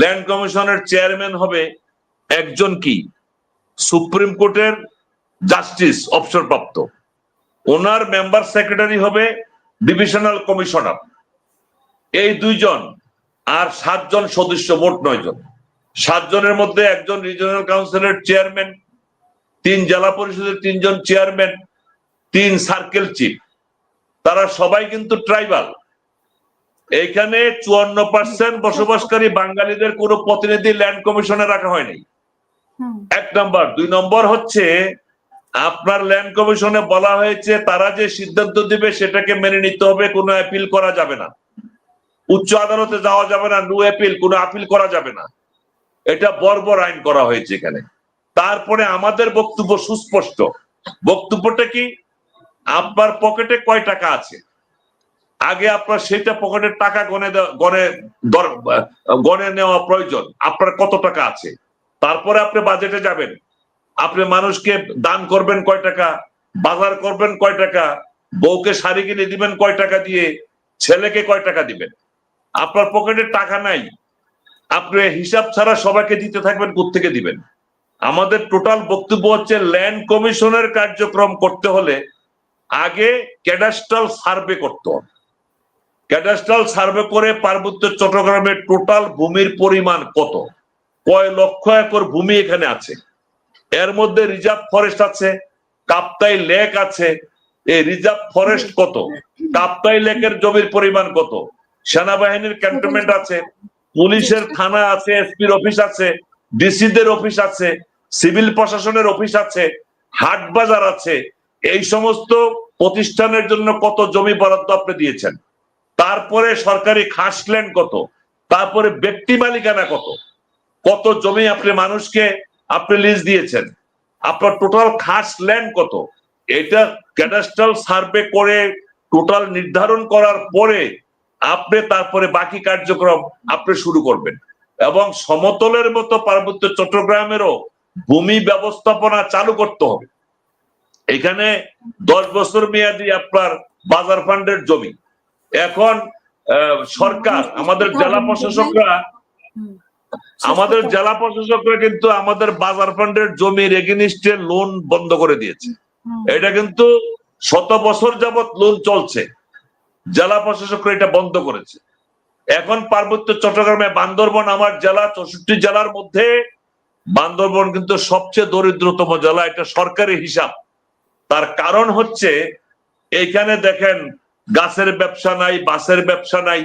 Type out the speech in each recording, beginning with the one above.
Land কমিশনের chairman হবে একজন কি? সুপ্রিম কোর্টের জাস্টিস অবসরপ্রাপ্ত। ওনার মেম্বার সেক্রেটারি হবে ডিভিশনাল কমিশনার। এই দুইজন আর সাতজন সদস্য, মোট নয় জন সাতজনের মধ্যে একজন রিজিওনাল কাউন্সিলের চেয়ারম্যান, তিন জেলা পরিষদের তিনজন চেয়ারম্যান, তিন সার্কেল চিফ। তারা সবাই কিন্তু ট্রাইবাল। এইখানে চুয়ান্ন পার্সেন্ট বসবাসকারী বাঙালিদের কোনো প্রতিনিধি ল্যান্ড কমিশনে রাখা হয়নি। এক নম্বর। দুই নম্বর হচ্ছে আপনার ল্যান্ড কমিশনে বলা হয়েছে তারা যে সিদ্ধান্ত দিবে সেটাকে মেনে নিতে হবে কোনো অ্যাপিল করা যাবে না। উচ্চ আদালতে যাওয়া যাবে না নো অ্যাপিল কোনো আপিল করা যাবে না। এটা বর্বর আইন করা হয়েছে এখানে। তারপরে আমাদের বক্তব্য সুস্পষ্ট। বক্তব্যটা কি? আপনার পকেটে কয় টাকা আছে? আগে আপনার সেটা পকেটের টাকা গনে গনে গনে নেওয়া প্রয়োজন। আপনার কত টাকা আছে? তারপরে আপনি বাজেটে যাবেন। আপনি মানুষকে দান করবেন কয় টাকা, বাজার করবেন কয় টাকা, বউকে শাড়ি কিনে দিবেন কয় টাকা দিয়ে, ছেলেকে কয় টাকা দিবেন? আপনার পকেটে টাকা নাই। আপনি হিসাব ছাড়া সবাইকে দিতে থাকবেন থেকে দিবেন? আমাদের টোটাল বক্তব্য হচ্ছে ল্যান্ড কমিশনের কার্যক্রম করতে হলে আগে ক্যাডাস্ট্রাল সার্ভে করতে হবে। ক্যাডাস্ট্রাল সার্ভে করে পার্বত্য চট্টগ্রামের টোটাল ভূমির পরিমাণ কত? কয় লক্ষ একর ভূমি এখানে আছে? এর মধ্যে রিজার্ভ ফরেস্ট আছে, কাপ্তাই লেক আছে, এই রিজার্ভ ফরেস্ট কত? কাপ্তাই লেকের জমির পরিমাণ কত? সেনাবাহিনীর ক্যান্টনমেন্ট আছে, পুলিশের থানা আছে এসপির অফিস আছে ডিসিদের অফিস আছে সিভিল প্রশাসনের অফিস আছে, হাট বাজার আছে, এই সমস্ত প্রতিষ্ঠানের জন্য কত জমি বরাদ্দ আপনি দিয়েছেন? তারপরে সরকারি খাস ল্যান্ড কত? তারপরে ব্যক্তি মালিকানা কত? কত জমি আপনি মানুষকে, আপনি লিজ দিয়েছেন? আপনার টোটাল খাস ল্যান্ড কত? এটা ক্যাডাস্ট্রাল সার্ভে করে টোটাল নির্ধারণ করার পরে আপনি তারপরে বাকি কার্যক্রম আপনি শুরু করবেন। এবং সমতলের মতো পার্বত্য চট্টগ্রামেরও ভূমি ব্যবস্থাপনা চালু করতে হবে। এখানে দশ বছর মেয়াদি আপনার বাজার ফান্ডের জমি। এখন সরকার আমাদের জেলা প্রশাসকরা আমাদের জেলা প্রশাসকরা কিন্তু আমাদের বাজার ফান্ডের জমির এগেনিস্টে লোন বন্ধ করে দিয়েছে। এটা কিন্তু শত বছর যাবৎ লোন চলছে। জেলা প্রশাসকরা এটা বন্ধ করেছে। এখন পার্বত্য চট্টগ্রামে বান্দরবন আমার জেলা চৌষট্টি জেলার মধ্যে বান্দরবন কিন্তু সবচেয়ে দরিদ্রতম জেলা এটা সরকারি হিসাব। তার কারণ হচ্ছে এইখানে দেখেন গাছের ব্যবসা নাই বাসের ব্যবসা নাই,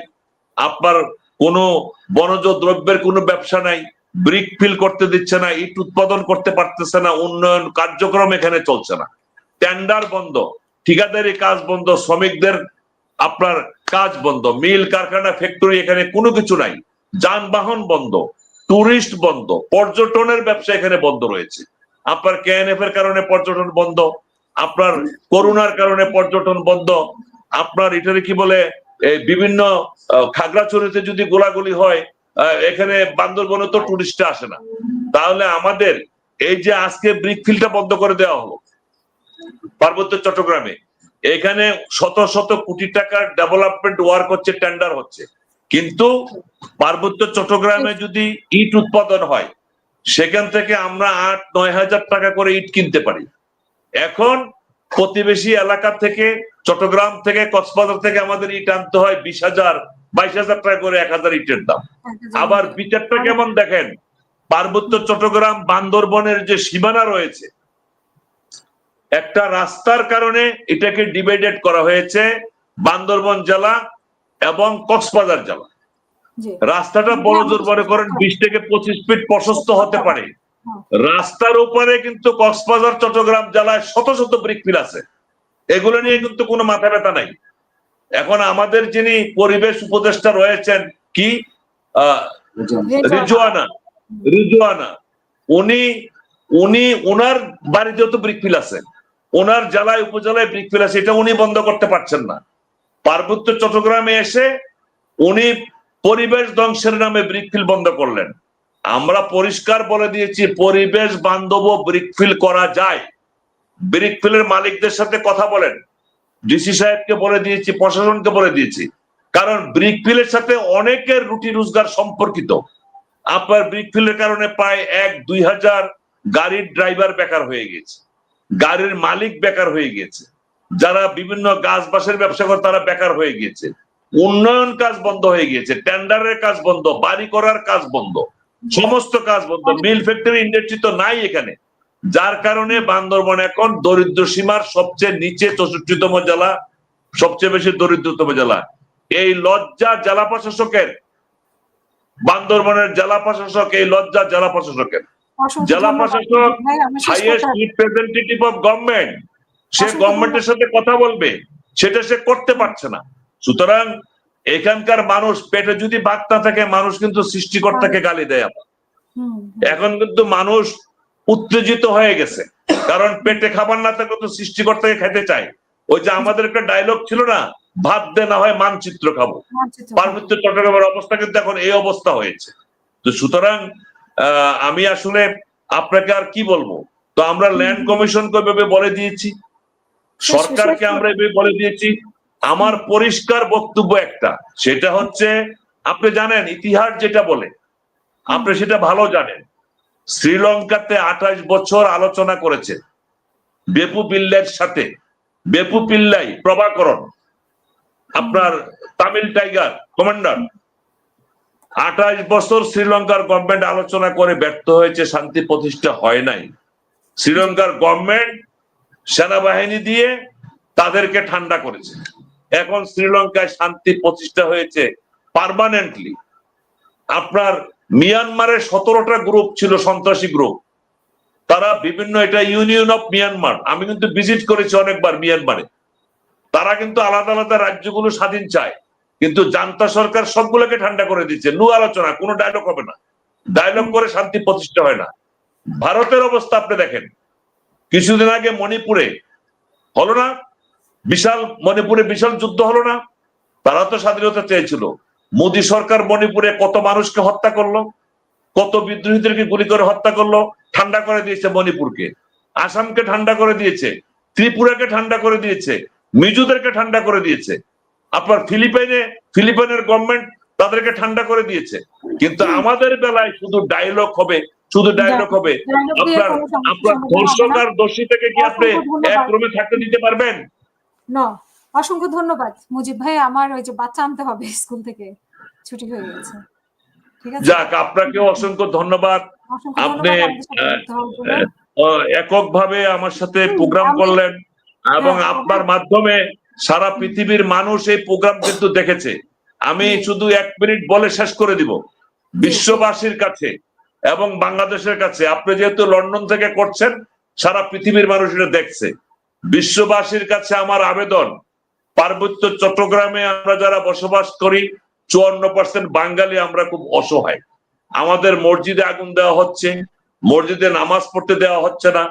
আপনার কোনো বনজ দ্রব্যের কোনো ব্যবসা নাই ব্রিক ফিল করতে দিচ্ছে না, ইট উৎপাদন করতে পারতেছে না, উন্নয়ন কার্যক্রম এখানে চলছে না। টেন্ডার বন্ধ, ঠিকাদারি কাজ বন্ধ, শ্রমিকদের আপনার কাজ বন্ধ, মিল, কারখানা ফ্যাক্টরি এখানে কোনো কিছু নাই, যানবাহন বন্ধ টুরিস্ট বন্ধ, পর্যটনের ব্যবসা এখানে বন্ধ রয়েছে। আপনার কেএনএফ এর কারণে পর্যটন বন্ধ, আপনার করোনার কারণে পর্যটন বন্ধ আপনার এটারে কি বলে বিভিন্ন খাগড়াছড়িতে যদি গোলাগুলি হয় এখানে বান্দরবনে তো টুরিস্ট আসে না। তাহলে আমাদের এই যে আজকে ব্রিক ফিল্ডটা বন্ধ করে দেওয়া হলো, পার্বত্য চট্টগ্রামে, এখানে শত শত কোটি টাকার ডেভেলপমেন্ট ওয়ার্ক হচ্ছে টেন্ডার হচ্ছে। কিন্তু পার্বত্য চট্টগ্রামে যদি ইট উৎপাদন হয়, সেখান থেকে আমরা আট নয় হাজার টাকা করে ইট কিনতে পারি। এখন প্রতিবেশী এলাকা থেকে চট্টগ্রাম থেকে কক্সবাজার থেকে আমাদের ইট আনতে হয় বিশ হাজার বাইশ হাজার টাকা করে এক হাজার ইটের দাম। আবার বিচারটা কেমন দেখেন পার্বত্য চট্টগ্রাম বান্দরবনের যে সীমানা রয়েছে একটা রাস্তার কারণে এটাকে ডিভাইডেড করা হয়েছে বান্দরবন জেলা এবং কক্সবাজার জেলা। রাস্তাটা বড় জোর মনে করেন বিশ থেকে পঁচিশ ফিট প্রশস্ত হতে পারে। রাস্তার উপরে কিন্তু কক্সবাজার চট্টগ্রাম জেলায় শত শত ব্রিক ফিল আছে। এগুলো নিয়ে কিন্তু কোনো মাথা ব্যথা নাই। এখন আমাদের যিনি পরিবেশ উপদেষ্টা রয়েছেন কি? আহ রিজওয়ানা। রিজওয়ানা। উনি উনি ওনার বাড়িতেও তো ব্রিক ফিল আছে। ওনার জেলায় উপজেলায় ব্রিক ফিল আছে এটা উনি বন্ধ করতে পারছেন না। পার্বত্য চট্টগ্রামে এসে উনি পরিবেশ ধ্বংসের নামে ব্রিক ফিল বন্ধ করলেন। আমরা পরিষ্কার বলে দিয়েছি, পরিবেশ বান্ধব ব্রিকফিল করা যায়। ব্রিকফিলের মালিকদের সাথে কথা বলেন। ডিসি সাহেবকে বলে দিয়েছি, প্রশাসনকে বলে দিয়েছি। কারণ ব্রিকফিলের সাথে অনেকের রুটি রোজগার সম্পর্কিত। আপনার ব্রিকফিলের কারণে প্রায় এক, দুই হাজার গাড়ির ড্রাইভার বেকার হয়ে গেছে। গাড়ির মালিক বেকার হয়ে গেছে। যারা বিভিন্ন গাছ বাসের ব্যবসা করে, তারা বেকার হয়ে গিয়েছে উন্নয়ন কাজ বন্ধ হয়ে গিয়েছে টেন্ডারের কাজ বন্ধ, বাড়ি করার কাজ বন্ধ। সমস্ত কাজ বন্ধ। মিল ফ্যাক্টরি ইন্ডাস্ট্রি তো নাই এখানে। যার কারণে বান্দরবন এখন দরিদ্র সীমার সবচেয়ে নিচে চৌষট্টিতম জেলা সবচেয়ে বেশি দরিদ্রতম জেলা। এই লজ্জা জেলা প্রশাসকের বান্দরবনের জেলা প্রশাসক এই লজ্জা জেলা প্রশাসকের। জেলা প্রশাসক হাইয়েস্ট রিপ্রেজেন্টেটিভ অফ গভর্নমেন্ট সে গভর্নমেন্টের সাথে কথা বলবে সেটা সে করতে পারছে না। সুতরাং এখানকার মানুষ পেটে যদি ভাত না থাকে মানুষ কিন্তু সৃষ্টিকর্তাকে গালি দেয় এখন কিন্তু মানুষ উত্তেজিত হয়ে গেছে। কারণ পেটে খাবার না থাকলে তো সৃষ্টিকর্তাকে খেতে চায়। ওই যে আমাদের একটা ডায়লগ ছিল না ভাত দে না হয় মানচিত্র খাব। পার্বত্য চট্টগ্রামের অবস্থা কিন্তু এখন এই অবস্থা হয়েছে। তো সুতরাং আহ, আমি আসলে আপনাকে আর কি বলব? তো আমরা ল্যান্ড কমিশনকে বলে দিয়েছি? সরকারকে আমরা বলে দিয়েছি। আমার পরিষ্কার বক্তব্য একটা। সেটা হচ্ছে, আপনি জানেন, ইতিহাস যেটা বলে, আপনি সেটা ভালো জানেন। শ্রীলঙ্কাতে আঠাশ বছর আলোচনা করেছে। বেপু পিল্লাইয়ের সাথে। বেপু পিল্লাই, প্রভাকরণ, আপনার তামিল টাইগার, কমান্ডার। আঠাশ বছর শ্রীলঙ্কার গভর্নমেন্ট আলোচনা করে ব্যর্থ হয়েছে, শান্তি প্রতিষ্ঠা হয় নাই। শ্রীলঙ্কার গভর্নমেন্ট সেনাবাহিনী দিয়ে তাদেরকে ঠান্ডা করেছে। এখন শ্রীলঙ্কায় শান্তি প্রতিষ্ঠা হয়েছে পার্মানেন্টলি আপনার মিয়ানমারের সতেরোটা গ্রুপ ছিল সন্ত্রাসী গ্রুপ তারা বিভিন্ন, এটা ইউনিয়ন অফ মিয়ানমার আমি কিন্তু ভিজিট করেছি অনেকবার মিয়ানমারে। তারা কিন্তু আলাদা আলাদা রাজ্যগুলো স্বাধীন চায়। কিন্তু জান্তা সরকার সবগুলোকে ঠান্ডা করে দিচ্ছে। নু আলোচনা, কোনো ডায়লগ হবে না। ডায়লগ করে শান্তি প্রতিষ্ঠা হয় না। ভারতের অবস্থা আপনি দেখেন। কিছুদিন আগে মণিপুরে, হলো না? বিশাল মণিপুরে বিশাল যুদ্ধ হলো না? তারা তো স্বাধীনতা চেয়েছিল। মোদী সরকার মণিপুরে কত মানুষকে হত্যা করল? কত বিদ্রোহীদেরকে গুলি করে হত্যা করল? ঠান্ডা করে দিয়েছে মণিপুরকে। আসামকে ঠান্ডা করে দিয়েছে। ত্রিপুরাকে ঠান্ডা করে দিয়েছে। মিজোদেরকে ঠান্ডা করে দিয়েছে। আপনার ফিলিপাইনে ফিলিপাইনের গভর্নমেন্ট তাদেরকে ঠান্ডা করে দিয়েছে। কিন্তু আমাদের বেলায় শুধু ডায়লগ হবে শুধু ডায়লগ হবে। আপনার আপনার ধর্ষক আর দোষী থেকে কি আপনি অসংখ্য ধন্যবাদ। এক রুমে থাকতে দিতে পারবেন? না অসংখ্য ধন্যবাদ। মুজিব ভাই আমার ওই যে বাচ্চা আনতে হবে স্কুল থেকে ছুটি হয়ে গেছে। যাক আপনাকে অসংখ্য ধন্যবাদ। আপনি, ধন্যবাদ সাথে যুক্ত হওয়ার জন্য। একক ভাবে আমার সাথে প্রোগ্রাম করলেন এবং হ্যাঁ, আপনার মাধ্যমে সারা পৃথিবীর মানুষ এই প্রোগ্রাম কিন্তু দেখেছে। আমি শুধু এক মিনিট বলে শেষ করে দিব। বিশ্ববাসীর কাছে এবং বাংলাদেশের কাছে। আপনি যেহেতু লন্ডন থেকে করছেন সারা পৃথিবীর মানুষ এটা দেখছে। বিশ্ববাসীর কাছে আমার আবেদন, পার্বত্য চট্টগ্রামে আমরা যারা বসবাস করি, চুয়ান্ন পার্সেন্ট বাঙালি আমরা খুব অসহায়। আমাদের মসজিদে আগুন দেওয়া হচ্ছে, মসজিদে নামাজ পড়তে দেওয়া হচ্ছে না।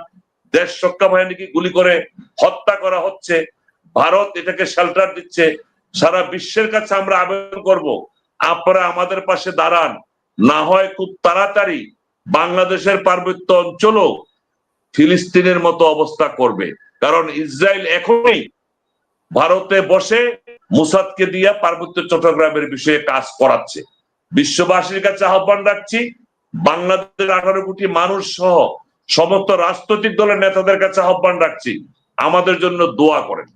দেশ রক্ষা বাহিনীকে গুলি করে হত্যা করা হচ্ছে? ভারত এটাকে শেল্টার দিচ্ছে। সারা বিশ্বের কাছে আমরা আবেদন করব, আপনারা আমাদের পাশে দাঁড়ান। না হয় খুব তাড়াতাড়ি বাংলাদেশের পার্বত্য অঞ্চলও ফিলিস্তিনের মতো অবস্থা করবে। কারণ ইসরায়েল এখনই ভারতে বসে মুসাদকে দিয়া পার্বত্য চট্টগ্রামের বিষয়ে কাজ করাচ্ছে। বিশ্ববাসীর কাছে আহ্বান রাখছি, বাংলাদেশের আঠারো কোটি মানুষ সহ সমস্ত রাজনৈতিক দলের নেতাদের কাছে আহ্বান রাখছি, আমাদের জন্য দোয়া করেন।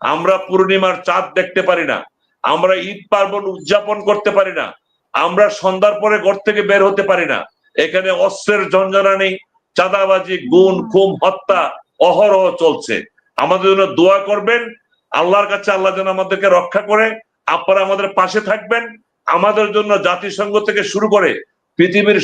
আমরা পূর্ণিমার চাঁদ দেখতে পারি না, আমরা ঈদ পার্বণ উদযাপন করতে পারি না, আমরা সন্ধ্যার পরে ঘর থেকে বের হতে পারি না। এখানে অস্ত্রের ঝঞ্ঝনানি চাঁদাবাজি গুণ খুম হত্যা অহরহ চলছে। আমাদের জন্য দোয়া করবেন। আল্লাহর কাছে আল্লাহ যেন আমাদেরকে রক্ষা করে। আপনারা আমাদের পাশে থাকবেন। আমাদের জন্য জাতিসংঘ থেকে শুরু করে পৃথিবীর